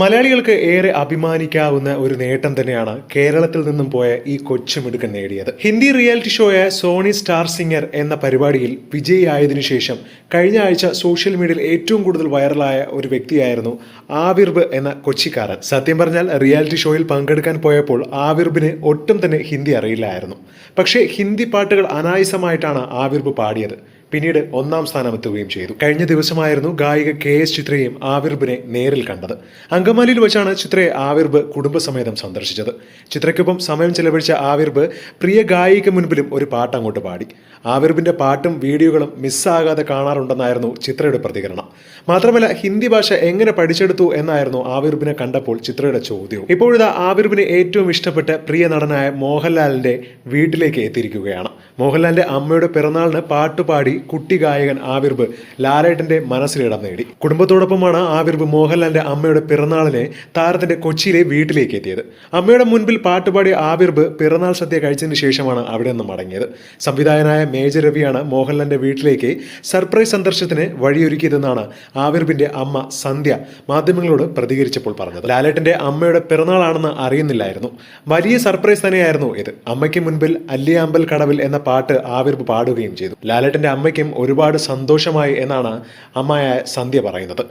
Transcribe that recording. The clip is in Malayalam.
മലയാളികൾക്ക് ഏറെ അഭിമാനിക്കാവുന്ന ഒരു നേട്ടം തന്നെയാണ് കേരളത്തിൽ നിന്നും പോയ ഈ കൊച്ചുമിടുക്കൻ നേടിയത്. ഹിന്ദി റിയാലിറ്റി ഷോയായ സോണി സ്റ്റാർ സിംഗർ എന്ന പരിപാടിയിൽ വിജയിയായതിനു ശേഷം കഴിഞ്ഞ ആഴ്ച സോഷ്യൽ മീഡിയയിൽ ഏറ്റവും കൂടുതൽ വൈറലായ ഒരു വ്യക്തിയായിരുന്നു ആവിർബ് എന്ന കൊച്ചിക്കാരൻ. സത്യം പറഞ്ഞാൽ റിയാലിറ്റി ഷോയിൽ പങ്കെടുക്കാൻ പോയപ്പോൾ ആവിർബിന് ഒട്ടും തന്നെ ഹിന്ദി അറിയില്ലായിരുന്നു. പക്ഷേ ഹിന്ദി പാട്ടുകൾ അനായാസമായിട്ടാണ് ആവിർബ് പാടിയത്. പിന്നീട് ഒന്നാം സ്ഥാനമെത്തുകയും ചെയ്തു. കഴിഞ്ഞ ദിവസമായിരുന്നു ഗായിക കെ എസ് ചിത്രയും ആവിർബിനെ നേരിൽ കണ്ടത്. അങ്കമാലിയിൽ വെച്ചാണ് ചിത്രയെ ആവിർബ് കുടുംബസമേതം സന്ദർശിച്ചത്. ചിത്രയ്ക്കൊപ്പം സമയം ചെലവഴിച്ച ആവിർബ് പ്രിയ ഗായിക മുൻപിലും ഒരു പാട്ട് അങ്ങോട്ട് പാടി. ആവിർബിന്റെ പാട്ടും വീഡിയോകളും മിസ്സാകാതെ കാണാറുണ്ടെന്നായിരുന്നു ചിത്രയുടെ പ്രതികരണം. മാത്രമല്ല ഹിന്ദി ഭാഷ എങ്ങനെ പഠിച്ചെടുത്തു എന്നായിരുന്നു ആവിർബിനെ കണ്ടപ്പോൾ ചിത്രയുടെ ചോദ്യവും. ഇപ്പോഴിതാ ആവിർബിന് ഏറ്റവും ഇഷ്ടപ്പെട്ട പ്രിയ നടനായ മോഹൻലാലിന്റെ വീട്ടിലേക്ക് എത്തിയിരിക്കുകയാണ്. മോഹൻലാലിന്റെ അമ്മയുടെ പിറന്നാളിന് പാട്ടുപാടി കുട്ടി ഗായകൻ ആവിർബ് ലാലേട്ടന്റെ മനസ്സിലിടം നേടി. കുടുംബത്തോടൊപ്പമാണ് ആവിർബ് മോഹൻലാലിന്റെ അമ്മയുടെ പിറന്നാളിനെ താരത്തിന്റെ കൊച്ചിയിലെ വീട്ടിലേക്ക് എത്തിയത്. അമ്മയുടെ മുൻപിൽ പാട്ടുപാടി ആവിർബ് പിറന്നാൾ സദ്യ കഴിച്ചതിന് ശേഷമാണ് അവിടെ നിന്ന് മടങ്ങിയത്. സംവിധായകനായ മേജർ രവിയാണ് മോഹൻലാലിന്റെ വീട്ടിലേക്ക് സർപ്രൈസ് സന്ദർശനത്തിന് വഴിയൊരുക്കിയതെന്നാണ് ആവിർബിന്റെ അമ്മ സന്ധ്യ മാധ്യമങ്ങളോട് പ്രതികരിച്ചപ്പോൾ പറഞ്ഞത്. ലാലേട്ടന്റെ അമ്മയുടെ പിറന്നാളാണെന്ന് അറിയുന്നില്ലായിരുന്നു. വലിയ സർപ്രൈസ് തന്നെയായിരുന്നു ഇത്. അമ്മയ്ക്ക് മുൻപിൽ അല്ലിയാമ്പൽ കടവിൽ എന്ന പാട്ട് ആവിർബ് പാടുകയും ചെയ്തു. ലാലേട്ടന്റെ അമ്മയ്ക്കും ഒരുപാട് സന്തോഷമായി എന്നാണ് അമ്മയായ സന്ധ്യ പറയുന്നത്.